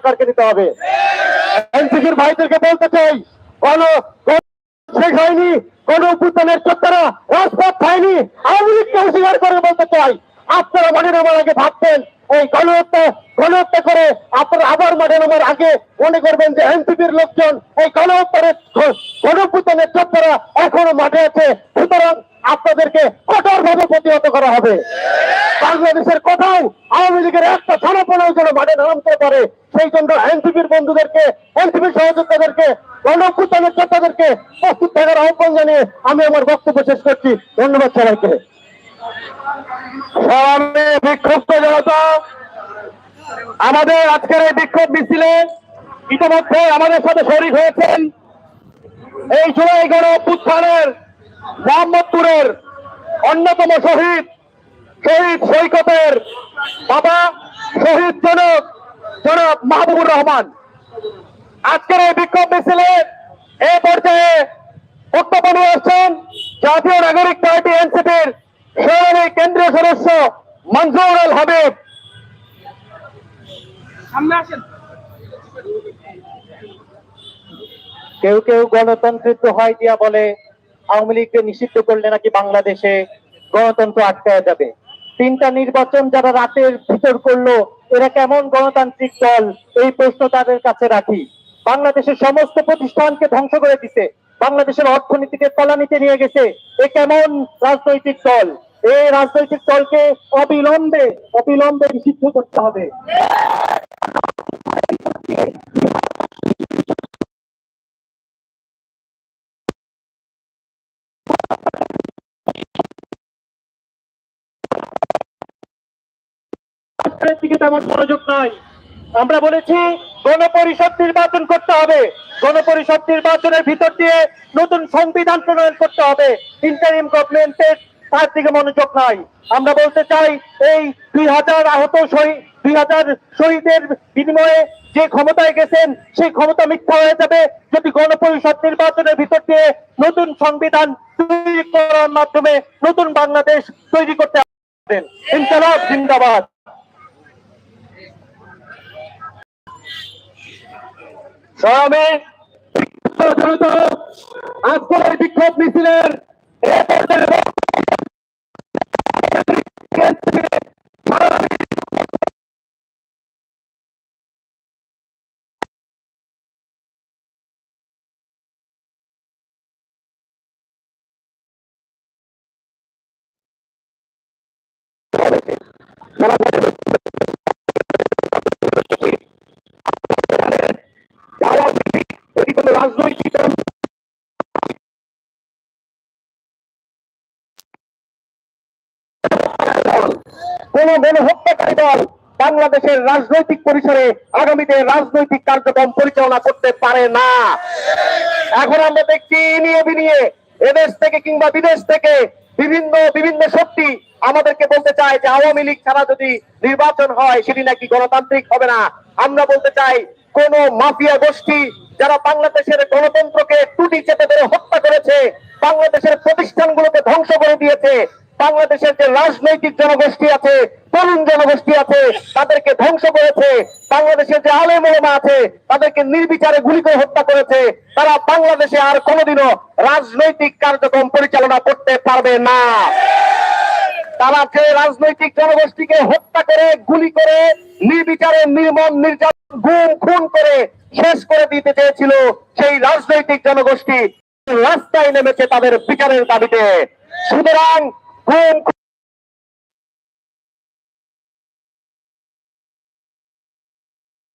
সরকারকে দিতে হবে। এনসিপির ভাইদেরকে বলতে চাই, কোন শেষ হয়নি কোন উত্থানের চত্বরা রাজপথ হয়নি, আওয়ামী লীগকে অস্বীকার করে বলতে চাই। আপনারা মনে নামার আগে ভাবতেন এই গণহত্যা গণহত্যা করে আপনারা আবার মাঠে নামার আগে মনে করবেন যে এনসিপির লোকজন এই গণহত্যার গণপুতনের চত্বরা এখনও মাঠে আছে। সুতরাং আপনাদেরকে কঠোর ভাবে প্রতিহত করা হবে। বাংলাদেশের কোথাও আওয়ামী লীগের একটা ছানাপনাও যেন মাঠে নামতে পারে, সেই জন্য এনসিপির বন্ধুদেরকে এনসিপির সহযোদ্ধাদেরকে গণপুতনের চত্বরদেরকে প্রস্তুত থাকার আহ্বান জানিয়ে আমি আমার বক্তব্য শেষ করছি। ধন্যবাদ সবাইকে। বিক্ষুব্ধ জনতা আমাদের আজকের এই বিক্ষোভ মিছিলে ইতিমধ্যে আমাদের সাথে শরিক হয়েছেন। এই জুলাই গণ অভ্যুত্থানের, মোহাম্মদপুরের অন্যতম শহীদ শহীদ সৈকতের বাবা, শহীদ জনক জনাব মাহবুবুর রহমান। আজকের এই বিক্ষোভ মিছিলে এই পর্যায়ে বক্তব্য নিয়ে আসছেন জাতীয় নাগরিক পার্টি এনসিপির সৌরভী কেন্দ্রীয় সদস্য মনজুর আল হাবিব। কেউ কেউ গণতন্ত্রিত হয় দিয়া বলে আওয়ামী লীগকে নিষিদ্ধ করলে নাকি বাংলাদেশে গণতন্ত্র আটকায় যাবে। তিনটা নির্বাচন যারা রাতের ভিতর করল, এরা কেমন গণতান্ত্রিক দল? এই প্রশ্ন তাদের কাছে রাখি। বাংলাদেশের সমস্ত প্রতিষ্ঠানকে ধ্বংস করে দিছে। বাংলাদেশের অর্থনীতিকে তলানিতে নিয়ে গেছে। এ কেমন রাজনৈতিক দল? এই রাজনৈতিক দলকে অবিলম্বে অবিলম্বে নিষিদ্ধ করতে হবে। তেমন মনোযোগ নাই। আমরা বলেছি, গণপরিষদ নির্বাচন করতে হবে। গণপরিষদ নির্বাচনের ভিতর দিয়ে নতুন সংবিধান প্রণয়ন করতে হবে। ইন্টারিম গভর্নমেন্টের তার দিকে মনোযোগ নাই। আমরা বলতে চাই, এই দুই হাজার আহত শহীদ দুই হাজার শহীদের বিনিময়ে যে ক্ষমতায় গেছেন, সেই ক্ষমতা মিথ্যা হয়ে যাবে। যদি গণপরিষদ নির্বাচনের ভিতর দিয়ে নতুন সংবিধান তৈরি করার মাধ্যমে নতুন বাংলাদেশ তৈরি করতে পারেন। ইনকালাব জিন্দাবাদ। সংগ্রামী আজকের বিক্ষোভ মিছিলের রাজনৈতিক দল কোন গণহত্যাকারী দল বাংলাদেশের রাজনৈতিক পরিসরে আগামীতে রাজনৈতিক কার্যক্রম পরিচালনা করতে পারে না। এখন আমরা দেখছি নিয়ে বিনিয়ে এদেশ থেকে কিংবা বিদেশ থেকে বিভিন্ন বিভিন্ন শক্তি আমাদেরকে বলতে চায় যে আওয়ামী লীগ ছাড়া যদি নির্বাচন হয়, সেটি নাকি গণতান্ত্রিক হবে না। আমরা বলতে চাই, কোন মাফিয়া গোষ্ঠী যারা বাংলাদেশের গণতন্ত্রকে টুটি চেপে ধরে হত্যা করেছে, বাংলাদেশের প্রতিষ্ঠানগুলোকে ধ্বংস করে দিয়েছে বাংলাদেশের যে রাজনৈতিক জনগোষ্ঠী আছে, তরুণ জনগোষ্ঠী আছে, তাদেরকে ধ্বংস করেছে, বাংলাদেশের যে আলেম ওলামা আছে, তাদেরকে নির্বিচারে গুলি করে হত্যা করেছে, তারা বাংলাদেশে আর কোনোদিনও রাজনৈতিক কার্যক্রম পরিচালনা করতে পারবে না। তারা যে রাজনৈতিক জনগোষ্ঠীকে হত্যা করে, গুলি করে, নির্বিচারে নির্মম, নির্যাতন, গুম, খুন করে শেষ করে দিতে চেয়েছিল সেই রাজনৈতিক জনগোষ্ঠী, রাস্তায় নেমেছে তাদের বিচারের দাবিতে। সুতরাং গুম